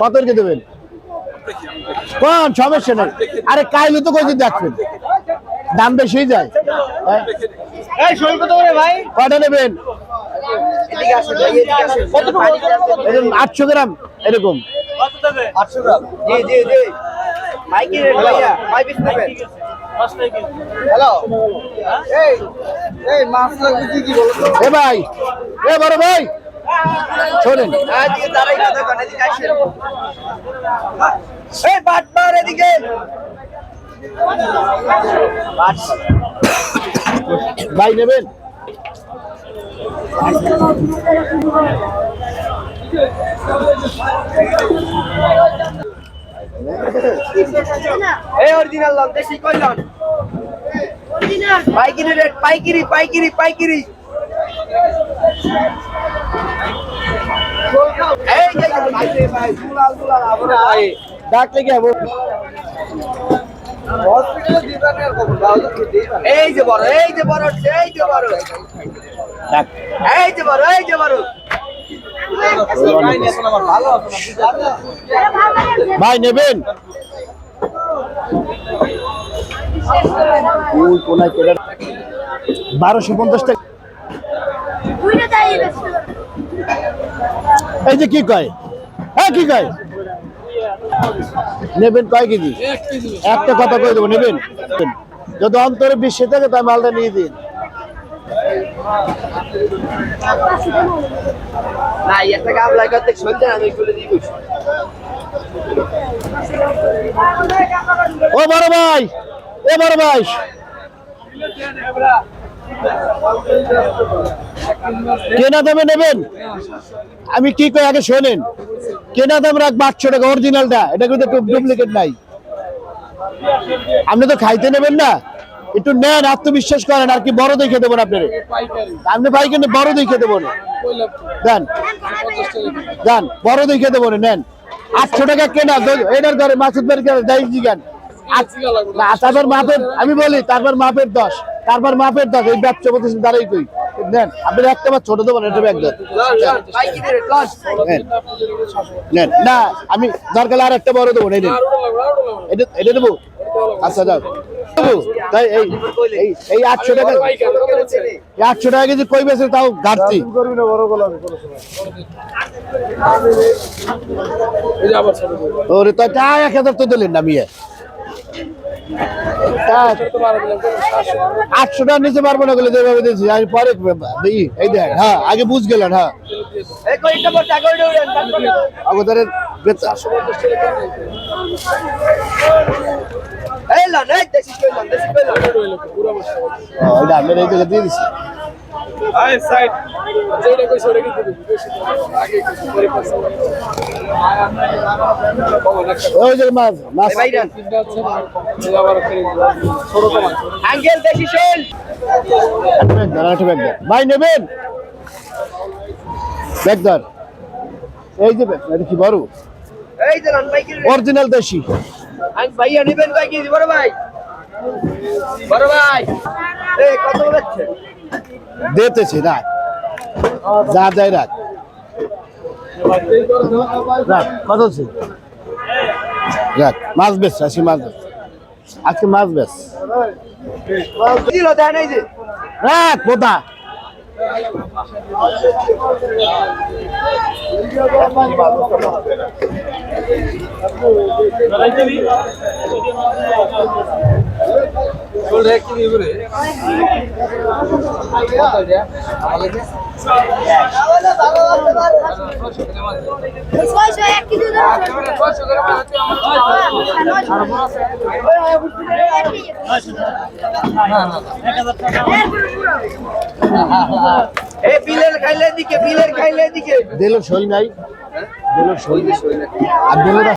কত রেখে দেবেন? কোন? সমস্যা নেই। আরে কাইলে তো কই দেখবেন? দাম বেশি যায়। হ্যাঁ? কয়টা নেবেন? আটশো গ্রাম এরকম। কত দেবে 800 গ্রাম। জি জি জি। মাইকি রেট ভাইয়া কয় পিস নেবেন। হ্যালো। এই এই মাছ লাগবে কি কি বলো তো? এ ভাই এ বড় ভাই। শোনেন। এদিকে। ভাই নেবেন? এই অরিজিনাল লন দেশি কই লন? পাইকিরি রেট পাইকিরি পাইকিরি পাইকিরি। এই যে ভাই রে ভাই দুলাল দুলাল আবরে ভাই। ডাকলে কি হবে এই যে বড় এই যে বড় এই যে বড়। ডাক। এই যে বড় এই যে বড়। ভাই নেবেন? বারোশো পঞ্চাশ টাকা। এই যে কি কয়? হ্যাঁ কি কয়? নেবেন কয় কেজি? একটা কথা কয়ে দেবো নেবেন? যদি অন্তরে বিশ্বে থাকে তাই মালটা নিয়ে দিন। ও বড় ভাই এ বড় ভাই। কেনা দামে নেবেন? আমি কি কই আগে শোনেন। কেনা দাম রাখব আটশো টাকা অরিজিনালটা এটা কিন্তু ডুপ্লিকেট নাই। আপনি তো খাইতে নেবেন না। একটু নেন, আত্মবিশ্বাস করেন, আর কি বড় দেখে দেবেন আপনার। আপনি ভাই কিন্তু বড় দেখে দেবো না। দেন। দেন, বড় দেখে দেবো না, নেন। আটশো টাকা কেনা এটার ঘরে মাসুদ ঘরে যাই জিগান আমি বলি, তারপর মাপের দশ। তারপর মাপের দশ এই ব্যবসা প্রতিষ্ঠান দ্বারাই কই? নেন, আপনি একটা বার ছোট দেবেন, এটা ব্যাগ নেন, না, আমি দরকার আর একটা বড় দেবো। এটা এটা দেবো? আচ্ছা যাও। তাই এই আটশো টাকা। এই আটশো টাকা কেজি কই বেছে তাও ঘাটতি। ওরে তো তা এক তো দিলেন না, মিয়া। তা- আটশো টাকা নিচে পারব না বলে যেভাবে দিয়েছি আমি পরে এই দেখ হ্যাঁ আগে বুঝ গেলেন হ্যাঁ। আমি এই জায়গায় দিয়ে ভাই। ভাই নেবেন? এই যে এটা কি এই যে পাইকি অরিজিনাল দেশি। ভাইয়া নেবেন কয় কেজি? বড় ভাই। বড় ভাই। এই কত বেচছে দিতেছি, রাখ। যা যায় রাখ। কত রাখ, মাছ বেশ আসি মাছ বেশ আজকে মাছ বেশ রাখ, পোতা। কেজি এই বিলের খাইলে দিকে বিলের খাইলে দিকে দিলের শৈল নাই দিলের শৈল। আর